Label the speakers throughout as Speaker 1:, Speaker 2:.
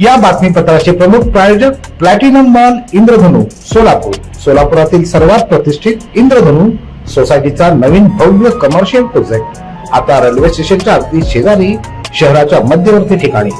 Speaker 1: या बातमीपत्राचे प्रमुख प्रायोजक प्लॅटिनम मॉल इंद्रधनु सोलापूर. सोलापुरातील सर्वात प्रतिष्ठित इंद्रधनु सोसायटीचा नवीन भव्य कमर्शियल प्रोजेक्ट आता रेल्वे स्टेशनच्या अगदी शेजारी शहराच्या मध्यवर्ती ठिकाणी.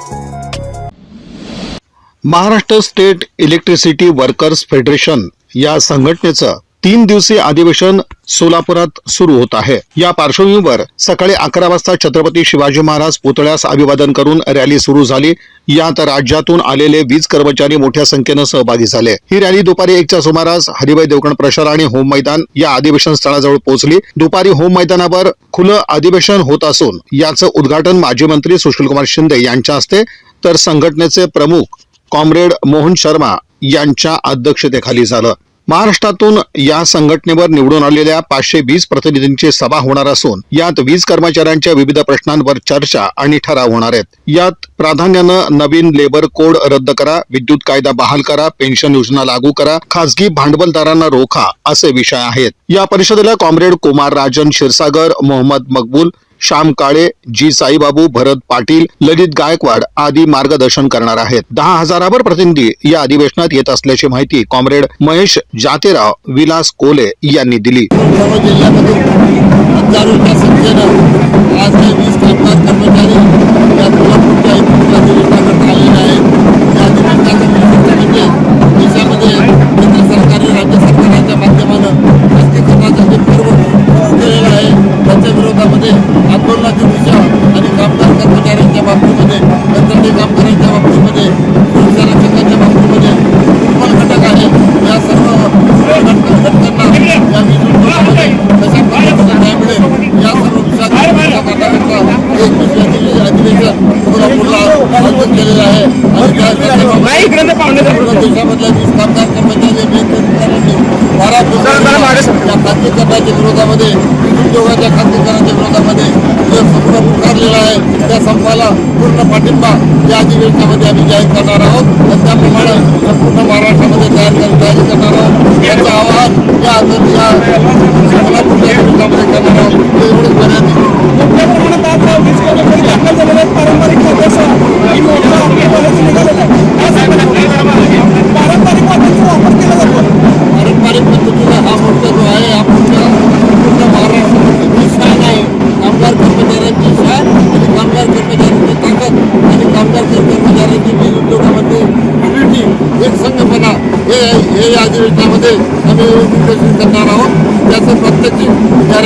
Speaker 2: Maharashtra state electricity workers federation या संघटनेचं तीन दिवसीय अधिवेशन सोलापुरात सुरू होत आहे. या पार्श्वभूमीवर सकाळी अकरा वाजता छत्रपती शिवाजी महाराज पुतळ्यास अभिवादन करून रॅली सुरू झाली. यात राज्यातून आलेले वीज कर्मचारी मोठ्या संख्येनं सहभागी झाले. ही रॅली दुपारी एकच्या सुमारास हरिभाई देवकण प्रशार आणि होम मैदान या अधिवेशन स्थळाजवळ पोहोचली. दुपारी होम मैदानावर खुलं अधिवेशन होत असून याचं उद्घाटन माजी मंत्री सुशीलकुमार शिंदे यांच्या हस्ते तर संघटनेचे प्रमुख कॉम्रेड मोहन शर्मा यांच्या अध्यक्षतेखाली झालं. महाराष्ट्रातून या संघटनेवर निवडून आलेल्या पाचशे वीस प्रतिनिधींची सभा होणार असून यात वीज कर्मचाऱ्यांच्या विविध प्रश्नांवर चर्चा आणि ठराव होणार आहेत. यात प्राधान्यानं नवीन लेबर कोड रद्द करा विद्युत कायदा बहाल करा पेन्शन योजना लागू करा खासगी भांडवलदारांना रोखा असे विषय आहेत. या परिषदेला कॉम्रेड कुमार राजन क्षीरसागर मोहम्मद मकबूल श्याम काळे जी साईबाबू भरत पाटील ललित गायकवाड आदी मार्गदर्शन करणार आहेत. दहा हजारावर प्रतिनिधी या अधिवेशनात येत असल्याची माहिती कॉम्रेड महेश जातेराव विलास कोले यांनी दिली.
Speaker 3: अधिवेशन आयोजित केलेलं आहे आणि त्या देशामधल्या कामगार कर्मचारी बारा विरोधामध्ये वीज उद्योगाच्या खाजगीकरणाच्या विरोधामध्ये जो संप पुकारलेला आहे त्या संपाला पूर्ण पाठिंबा या अधिवेशनामध्ये आम्ही जाहीर करणार आहोत आणि त्याप्रमाणे संपूर्ण महाराष्ट्रामध्ये तयार तयारी करणार आहोत हे
Speaker 4: हे या
Speaker 3: अधिवेशनामध्ये आम्ही निर्देशित करणार आहोत त्याचं प्रत्यक्ष या